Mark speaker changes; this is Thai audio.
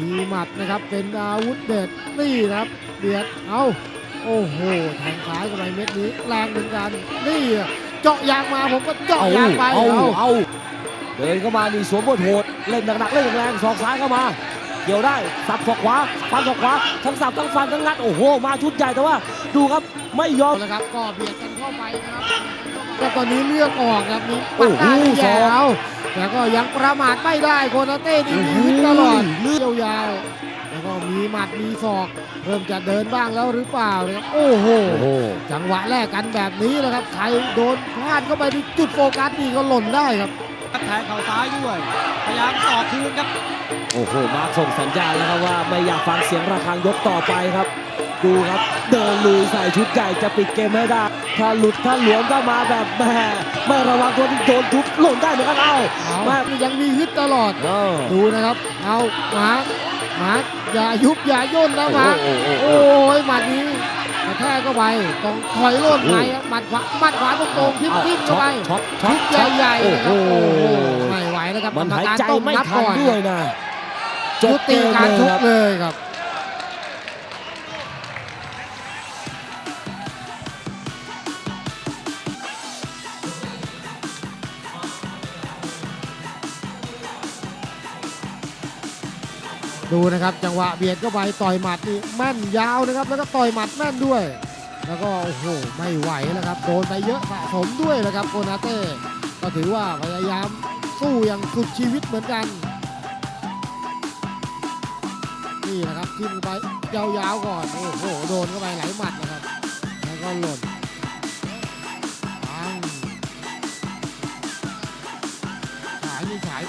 Speaker 1: มีหมัดนะครับเป็นอาวุธเด็ดนี่นะครับเบียดเอาโอ้โหแทงซ้ายเข้าไปเม็ดนี้แรงเหมือนกันนี่เจาะยางมาผมก็เจาะ
Speaker 2: เอา
Speaker 1: ยางไป
Speaker 2: เอา
Speaker 1: เอา
Speaker 2: เอาเดินเข้ามานี่สวมบทโหดเล่นหนักๆเล่นแรงๆศอกซ้ายเข้ามาเกี่ยวได้สับศอกขวาฟันศอกขวาทั้งสับทั้งฟันทั้งงัดโอ้โหมาชุดใหญ่แต่ว่า ดูครับไม่ยอม
Speaker 1: แล้วครับก็เบียดกันเข้าไปนะครับก็ตอนนี้เลือกออกครับมี
Speaker 2: โอ้
Speaker 1: ปัด
Speaker 2: โห
Speaker 1: หน้าที่
Speaker 2: ศ
Speaker 1: แย่
Speaker 2: อก
Speaker 1: เอาแต่ก็ยังประมาทไม่ได้โคนาเต้นี่มีฮึดตลอด ก็มีหมัดมีศอก เริ่มจะเดินบ้างแล้วหรือเปล่านะครับโอ้โห
Speaker 2: โอ้โห
Speaker 1: จังหวะแรกกันแบบนี้นะครับใครโดนพลาดเข้าไปที่จุดโฟกัสนี่ก็หล่นได้ครับ
Speaker 3: แทงเข่าซ้ายด้วย พยายามสอกคืนครับ
Speaker 2: โอ้โห มาส่งสัญญาณแล้วครับว่าไม่อยากฟังเสียงระฆังยกต่อไปครับ ดูครับเดินลุยใส่ชุดใหญ่จะปิดเกมไม่ได้ ถ้าหลุดถ้าหลวมก็มาแบบแหม่ไม่ระวังตัวที่โดนทุบหล่นได้เหมือนกันเอ้า
Speaker 1: เอา
Speaker 2: มา
Speaker 1: ยังมีฮึดตลอด
Speaker 2: เออ
Speaker 1: ดูนะครับ เอาหมาร์ค มาร์คอย่ายุบอย่าย่นนะหมาร์ค
Speaker 2: โอ้โหโอ้
Speaker 1: โอ้
Speaker 2: โห
Speaker 1: ยหมัดนี้กระแทกเข้าไปต้องถอยโล่นไปครับหมัดขวาหมัดขวาตรงๆทิ่มทิ่มเข้าไป
Speaker 2: ช็อตช็อ
Speaker 1: ชุ
Speaker 2: ต
Speaker 1: ด
Speaker 2: ช็อต
Speaker 1: ใหญ่ๆนะครับ
Speaker 2: โอ้
Speaker 1: โอ้
Speaker 2: โห
Speaker 1: โหไม่ไหวแล้วครับ
Speaker 2: มัน
Speaker 1: กรร
Speaker 2: หาย
Speaker 1: การ
Speaker 2: ใจ
Speaker 1: ต้อง
Speaker 2: ไม่
Speaker 1: นับ
Speaker 2: ทัน
Speaker 1: ก่อน
Speaker 2: ด้วยนะ
Speaker 1: ยุติการชก
Speaker 2: บ
Speaker 1: เลยครับ ดูนะครับจังหวะเบียดก็ใาไปต่อยหมัดนี่แม่นยาวนะครับ แล้วก็ต่อยหมัดแม่นด้วย แล้วก็โอ้โหไม่ไหวแล้วครับโดนไปเยอะสะสมด้วยนะครับโกนาเต้ก็ถือว่าพยายามสู้อย่างสุดชีวิตเหมือนกัน นี่นะครับทิ้งไปยาวๆก่อนโอ้โหโดนเข้าไปหลายหมัดนะครับ แล้วก็หล่นขายนี่ฉาย